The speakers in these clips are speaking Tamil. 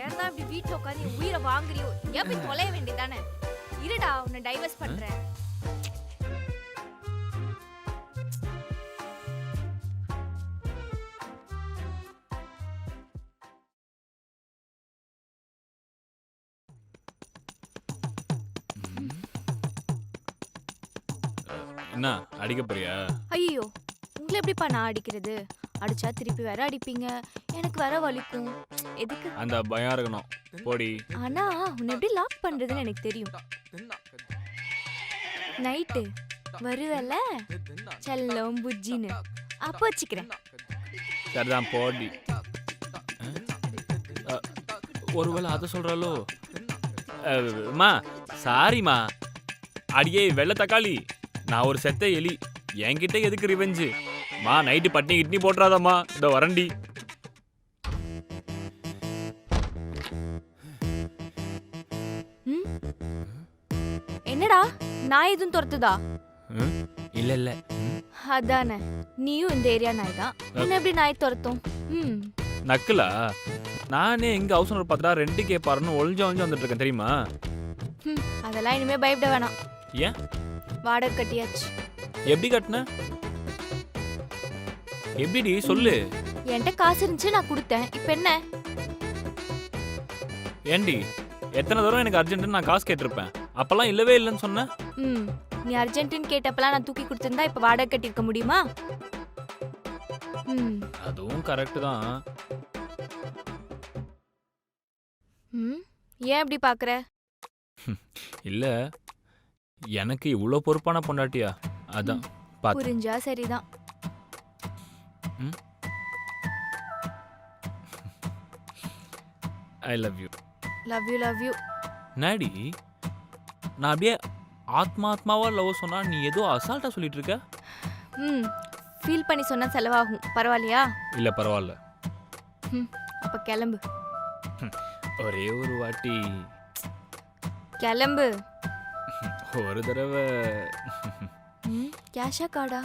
ஏன் தான் இப்படி வீட்ல உட்காந்து என் உயிரை வாங்குறியோ? ஏன் போய் தொலைய வேண்டியதானே இருடா உன்னை டைவர்ஸ் பண்றேன். என்ன அடிக்க போறியா? ஐயோ உங்களை எப்படிப்பா நான் அடிக்கிறது? அடிச்சா திருப்பி வேற அடிப்பீங்க. எனக்கு வேற வலிக்கும். எதுக்கு? அந்த பயம் இருக்கணும். போடி. ஆனா உன்னை எப்படி லாக் பண்றதுன்னு எனக்கு தெரியும். நைட்டு வருவல? செல்லம் புஜ்ஜின்னு. அப்போ வச்சுக்கிறேன். சரிதான் போடி. அ, ஒருவேளை அதை சொல்றாளோ? அம்மா சாரிம்மா அடியே வெள்ளை தக்காளி. நான் ஒரு செத்த எலி. என்கிட்ட எதுக்கு ரிவெஞ்சு மா நைட்டு பட்னி கிட்னி போட்டுறாதம்மா. இந்த வரண்டி? என்னடா? நான் எதுவும் துரத்துதா? இல்ல இல்ல. அதானே. நீயும் இந்த ஏரியா நாய் தான். உன்னை எப்படி நாய் துரத்தும்? ம். நக்குலா? நானே எங்க ஹவுஸ் ஓனர் பார்த்தா ரெண்டு கேப்பாருன்னு ஒளிஞ்சு ஒளிஞ்சு வந்துட்டு இருக்கேன் தெரியுமா? ம், அதெல்லாம் இனிமே பயப்பட வேணாம். ஏன்? வாடகை கட்டியாச்சு. எப்படி கட்டின? எப்படிடி? சொல்லு. என்கிட்ட காசு இருந்துச்சு நான் கொடுத்தேன். இப்போ என்ன? ஏண்டி எத்தனை தடவை எனக்கு அர்ஜென்ட்னு நான் காசு கேட்டிருப்பேன். அப்பெல்லாம் இல்லவே இல்லைன்னு சொன்னேன் ம் நீ அர்ஜென்ட்டுன்னு கேட்டப்பலாம் நான் தூக்கி கொடுத்திருந்தா இப்போ வாடகை கட்டியிருக்க முடியுமா? ம். அதுவும் கரெக்டு தான். ம் ஏன் இப்படி பார்க்குற இல்ல எனக்கு இவ்வளோ பொறுப்பான பொண்டாட்டியா? அதான் புரிஞ்சா சரிதான். I love you love you love you நாடி நான் அப்படியே ஆத்மாத்மாவா லவ் சொன்னா நீ ஏதோ அசால்ட்டா சொல்லிட்டு இருக்க ம் ஃபீல் பண்ணி சொன்னா செலவாகும். பரவாயில்லையா? இல்ல பரவாயில்ல. ம் அப்போ கிளம்பு. ஒரே ஒரு வாட்டி. கிளம்பு. ஒரு தடவை. ம் கேஷா கார்டா?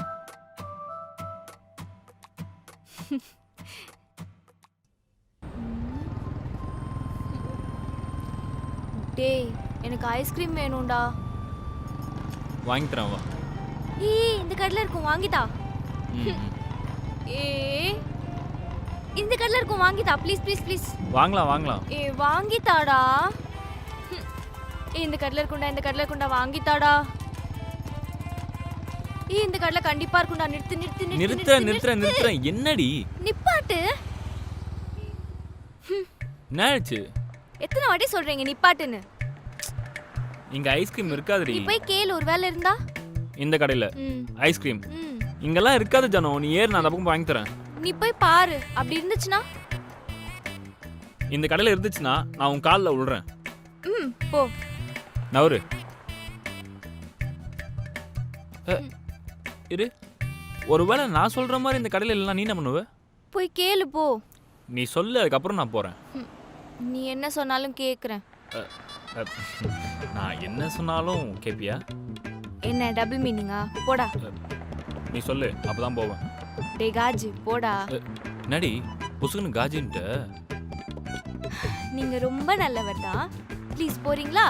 டேய் எனக்கு ஐஸ்கிரீம் வேணும்டா. வாங்கி தரேன் வா. ஏய் இந்த கடையில் இருக்கும் வாங்கிதா. ஏ இந்த கடையில் இருக்கும் வாங்கிதா ப்ளீஸ் ப்ளீஸ் ப்ளீஸ் வாங்கலாம் வாங்கலாம். ஏ வாங்கித்தாடா. ஏய் இந்த கடையில் இருக்கும்டா இந்த கடையில் இருக்கும்டா வாங்கித்தாடா ஏய் இந்த கடையில் கண்டிப்பா இருக்கும்டா நிறுத்து நிறுத்து நிறுத்து நிறுத்த நிறுத்துறேன் நிறுத்துறேன். என்னடி? நிப்பாட்டு என்ன ஆயிடுச்சு எத்தனை வாட்டி சொல்றீங்க நிப்பாட்டுன்னு இங்க ஐஸ்கிரீம் இருக்காதுடி. நீ போய் கேளு ஒரு வேலை இருந்தா. இந்த கடையில. ம். ஐஸ்கிரீம். ம். இங்கெல்லாம் இருக்காது ஜனோ. நீ ஏறு நான் அந்த பக்கம் வாங்கி தரேன். நீ போய் பாரு. அப்படி இருந்துச்சுன்னா? இந்த கடையில இருந்துச்சுன்னா நான் உன் காலில் விழுறேன் ம் போ. நவரு. அ, இரு. ஒருவேளை நான் சொல்ற மாதிரி இந்த கடையில இல்லைனா நீ என்ன பண்ணுவ? போய் கேளு போ. நீ சொல்லு அதுக்கப்புறம் நான் போறேன். ம். நீ என்ன சொன்னாலும் அ, நான் என்ன சொன்னாலும் கேப்பியா? என்ன டபுள் மீனிங்கா போடா. நீ சொல்லு அப்பதான் போவேன். டே காஜி போடா. என்னடி புசுக்குன்னு காஜின்ட்டு? நீங்க ரொம்ப நல்லவர் தான். ப்ளீஸ் போறீங்களா?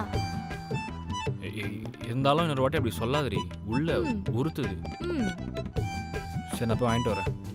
இருந்தாலும் இன்னொரு வாட்டி அப்படி சொல்லாதடி. உள்ள. உறுத்துது. ம். சரி நான் போய் வாங்கிட்டு வரேன்.